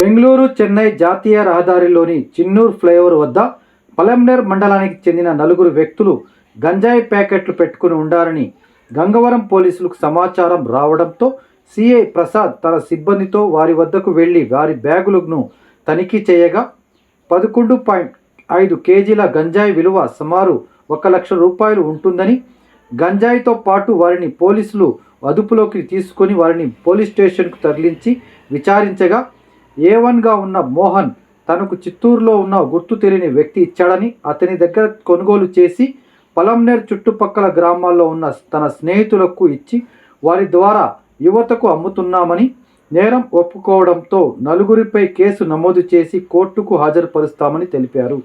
బెంగళూరు చెన్నై జాతీయ రహదారిలోని చిన్నూర్ ఫ్లైఓవర్ వద్ద పలంనేర్ మండలానికి చెందిన నలుగురు వ్యక్తులు గంజాయి ప్యాకెట్లు పెట్టుకుని ఉండారని గంగవరం పోలీసులకు సమాచారం రావడంతో సిఐ ప్రసాద్ తన సిబ్బందితో వారి వద్దకు వెళ్ళి వారి బ్యాగులను తనిఖీ చేయగా పదకొండు పాయింట్ ఐదు కేజీల గంజాయి విలువ సుమారు ఒక లక్ష రూపాయలు ఉంటుందని గంజాయితో పాటు వారిని పోలీసులు అదుపులోకి తీసుకొని వారిని పోలీస్ స్టేషన్కు తరలించి విచారించగా ఏ వన్గా ఉన్న మోహన్ తనకు చిత్తూరులో ఉన్న గుర్తు తెలియని వ్యక్తి ఇచ్చాడని అతని దగ్గర కొనుగోలు చేసి పలంనేర్ చుట్టుపక్కల గ్రామాల్లో ఉన్న తన స్నేహితులకు ఇచ్చి వారి ద్వారా యువతకు అమ్ముతున్నామని నేరం ఒప్పుకోవడంతో నలుగురిపై కేసు నమోదు చేసి కోర్టుకు హాజరుపరుస్తామని తెలిపారు.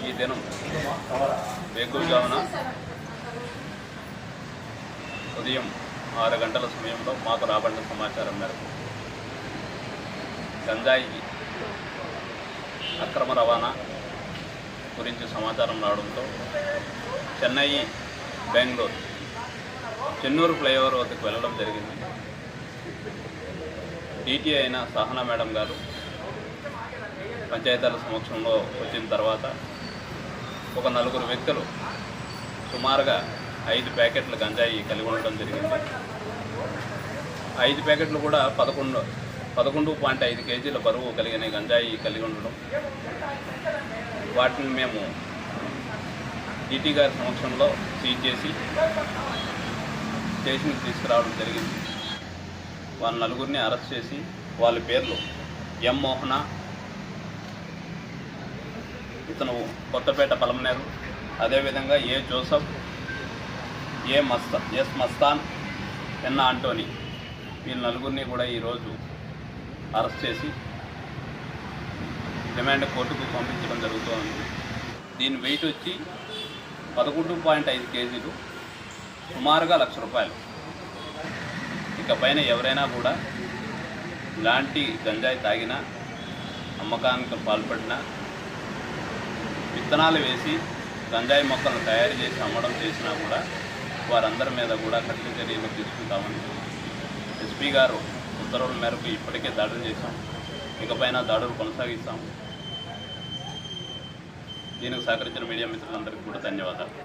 ఈ దినం వేకువజామున ఉదయం ఆరు గంటల సమయంలో మాకు రాబడిన సమాచారం మేరకు గంజాయి అక్రమ రవాణా గురించి సమాచారం రావడంతో చెన్నై బెంగళూరు చెన్నూరు ఫ్లైఓవర్ వద్దకు వెళ్ళడం జరిగింది. డీటీ అయిన సహనా మేడం గారు పంచాయతీల సమక్షంలో వచ్చిన తర్వాత ఒక నలుగురు వ్యక్తులు సుమారుగా ఐదు ప్యాకెట్ల గంజాయి కలిగి ఉండడం జరిగింది. ఐదు ప్యాకెట్లు కూడా పదకొండు పదకొండు పాయింట్ ఐదు కేజీల బరువు కలిగిన గంజాయి కలిగి ఉండడం వాటిని మేము ఈటీ గారి సమక్షంలో సీజ్ చేసి స్టేషన్కి తీసుకురావడం జరిగింది. వాళ్ళ నలుగురిని అరెస్ట్ చేసి వాళ్ళ పేర్లు ఎం మోహన ఇతను కొత్తపేట పలమనేరు అదేవిధంగా A Joseph A Masta S Mastan ఎన్న ఆంటోనీ వీళ్ళ నలుగురిని కూడా ఈరోజు అరెస్ట్ చేసి రిమాండ్ కోర్టుకు పంపించడం జరుగుతోంది. దీని వెయిట్ వచ్చి పదకొండు పాయింట్ ఐదు కేజీలు సుమారుగా లక్ష రూపాయలు. ఇక పైన ఎవరైనా కూడా ఇలాంటి గంజాయి తాగినా అమ్మకానికి పాల్పడినా విత్తనాలు వేసి గంజాయి మొక్కలను తయారు చేసి అమ్మడం చేసినా కూడా వారందరి మీద కూడా కఠిన చర్యలు తీసుకుంటామని ఎస్పీ గారు ఉత్తర్వుల మేరకు ఇప్పటికే దాడులు చేశాం. ఇకపైన దాడులు కొనసాగిస్తాము. దీనికి సహకరించిన మీడియా మిత్రులందరికీ కూడా ధన్యవాదాలు.